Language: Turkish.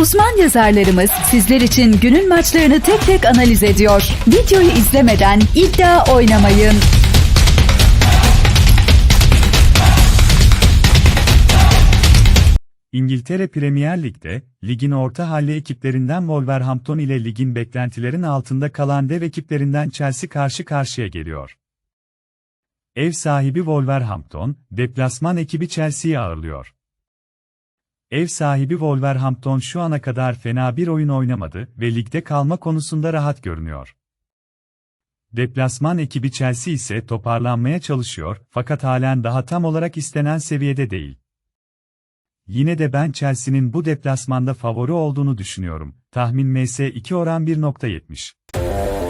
Uzman yazarlarımız sizler için günün maçlarını tek tek analiz ediyor. Videoyu izlemeden iddia oynamayın. İngiltere Premier Lig'de, ligin orta halli ekiplerinden Wolverhampton ile ligin beklentilerin altında kalan dev ekiplerinden Chelsea karşı karşıya geliyor. Ev sahibi Wolverhampton, deplasman ekibi Chelsea'yi ağırlıyor. Ev sahibi Wolverhampton şu ana kadar fena bir oyun oynamadı ve ligde kalma konusunda rahat görünüyor. Deplasman ekibi Chelsea ise toparlanmaya çalışıyor fakat halen daha tam olarak istenen seviyede değil. Yine de ben Chelsea'nin bu deplasmanda favori olduğunu düşünüyorum. Tahmin MS2 oran 1.70.